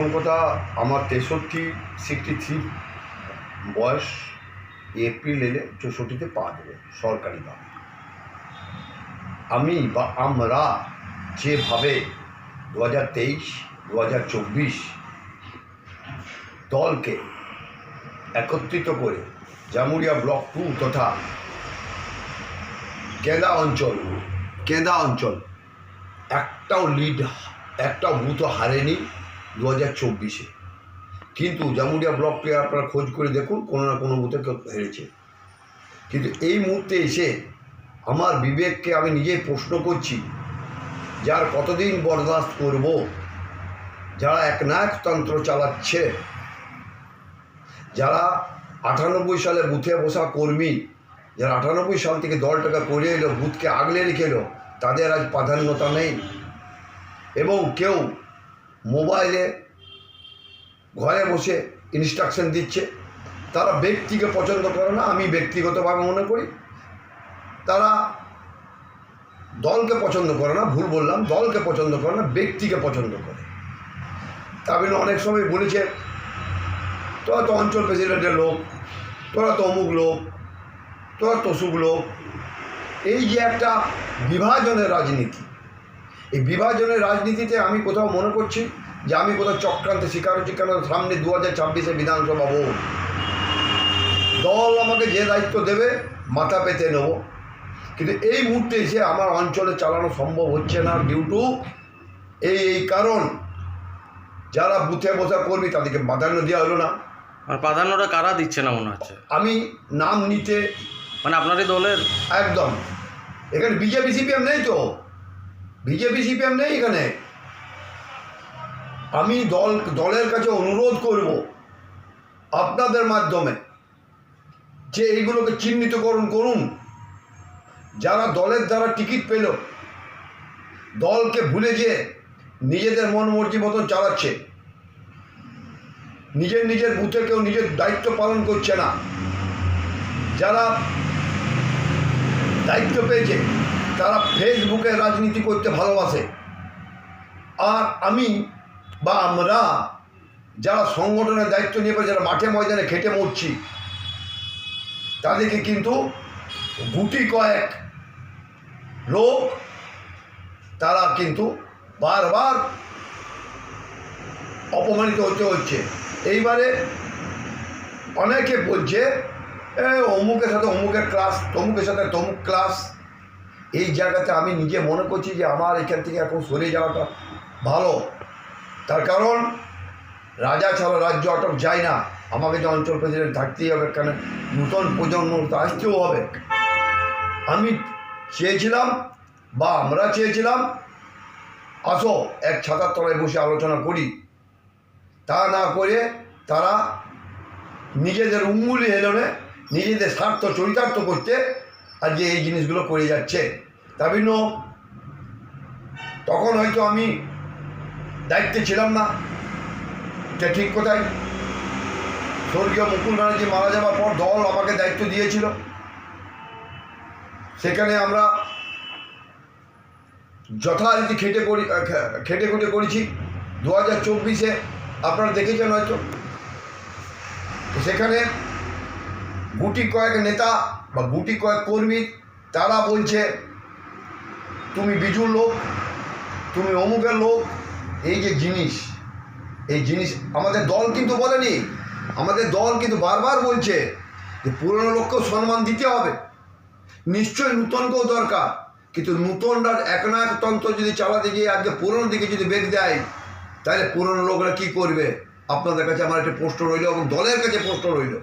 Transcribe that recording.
কথা আমার তেষট্টি সিক্সটি থ্রি বয়স, এপ্রিল এলে চৌষট্টিতে পা দেবে সরকারিভাবে আমি বা আমরা যেভাবে দু হাজার তেইশ দু হাজার চব্বিশ দলকে একত্রিত করে জামুরিয়া ব্লক টু তথা কেদা অঞ্চল কেদা অঞ্চল, একটাও লিড একটাও বুথও হারেনি। দু হাজার চব্বিশে। কিন্তু জামুরিয়া ব্লককে আপনারা খোঁজ করে দেখুন, কোনো না কোনো বুথে হেরেছে। কিন্তু এই মুহূর্তে এসে আমার বিবেককে আমি নিজেই প্রশ্ন করছি, যার কতদিন বরদাস্ত করব, যারা একনায়কতন্ত্র চালাচ্ছে, যারা আটানব্বই সালে বুথে বসা কর্মী, যারা আটানব্বই সাল থেকে দলটাকে করে এলো, বুথকে আগলে রেখে এলো, তাদের আজ প্রাধান্যতা নেই। এবং কেউ মোবাইলে ঘরে বসে ইনস্ট্রাকশন দিচ্ছে। তারা ব্যক্তিকে পছন্দ করে না, আমি ব্যক্তিগতভাবে মনে করি। তারা দলকে পছন্দ করে না, ভুল বললাম, দলকে পছন্দ করে না, ব্যক্তিকে পছন্দ করে। তামিল অনেক সময় বলেছে, তোরা তো অঞ্চল প্রেসিডেন্টের লোক, তোরা তো অমুক লোক, তোরা তসুক লোক। এই যে একটা বিভাজনের রাজনীতি এই বিভাজনের রাজনীতিতে আমি কোথাও মনে করছি যে আমি কোথাও চক্রান্তে শিকার হচ্ছি কেন সামনে দু হাজার ছাব্বিশে বিধানসভা ভোট দল আমাকে যে দায়িত্ব দেবে মাথা পেতে নেব। কিন্তু এই মুহূর্তে এসে আমার অঞ্চলে চালানো সম্ভব হচ্ছে না ডিউ টু এই এই কারণ। যারা বুথে বসা করবি তাদেরকে প্রাধান্য দেওয়া হলো না। আর প্রাধান্যটা কারা দিচ্ছে না মনে হচ্ছে? আমি নাম নিতে মানে আপনারই দলের? একদম। এখানে বিজেপি সিপিএম নেই তো? বিজেপি, সিপিএম নেই এখানে। আমি দল, দলের কাছে অনুরোধ করব আপনাদের মাধ্যমে যে এইগুলোকে চিহ্নিত করুন যারা দলের দ্বারা টিকিট পেল, দলকে ভুলে গিয়ে নিজেদের মন মর্জি মতন চালাচ্ছে। নিজের নিজের বুথে কেউ নিজের দায়িত্ব পালন করছে না। যারা দায়িত্ব পেয়েছে তারা ফেসবুকে রাজনীতি করতে ভালোবাসে। আর আমি বা আমরা যারা সংগঠনের দায়িত্ব নিয়ে যারা মাঠে ময়দানে খেটে মরছি, তাদেরকে কিন্তু গুটি কয়েক লোক তারা কিন্তু বারবার অপমানিত হতে হচ্ছে। এইবারে অনেকে বলছে, এ, অমুকের সাথে অমুকের ক্লাস তমুকের সাথে তমুক ক্লাস এই জায়গাতে আমি নিজে মনে করছি যে আমার এখান থেকে এখন সরে যাওয়াটা ভালো। তার কারণ, রাজা ছাড়া রাজ্য অটক যায় না। আমাকে যে অঞ্চল প্রেসিডেন্ট থাকতেই হবে, কেন নূতন প্রজন্ম তো আসতেও হবে। আমি চেয়েছিলাম, বা আমরা চেয়েছিলাম, আসো, এক ছাতার তলায় বসে আলোচনা করি। তা না করে তারা নিজেদের উঙ্গুলি হেলনে নিজেদের স্বার্থ চরিতার্থ করতে আজকে এই জিনিসগুলো করে যাচ্ছে। তার জন্য তখন হয়তো আমি দায়িত্বে ছিলাম না। এটা ঠিক কোথায়? স্বর্গীয় মুকুল ব্যানার্জি মারা যাওয়ার পর দল আমাকে দায়িত্ব দিয়েছিল। সেখানে আমরা যথারীতি খেটে করি খেটে খুটে করেছি। দু হাজার চব্বিশে আপনারা দেখেছেন হয়তো। সেখানে গুটি কয়েক নেতা বা গুটি কয়েক কর্মী, তারা বলছে, তুমি বিজুর লোক, তুমি অমুকের লোক, এই যে জিনিস, এই জিনিস আমাদের দল কিন্তু বলেনি, আমাদের দল কিন্তু বারবার বলছে যে পুরনো লোককেও সম্মান দিতে হবে। নিশ্চয়ই নূতনকেও দরকার, কিন্তু নূতনরা একনায়কতন্ত্র যদি চালাতে গিয়ে আজকে পুরনো দিকে যদি বেগ দেয়, তাহলে পুরনো লোকরা কী করবে? আপনাদের কাছে আমার একটা প্রশ্ন রইল এবং দলের কাছে প্রশ্ন রইল।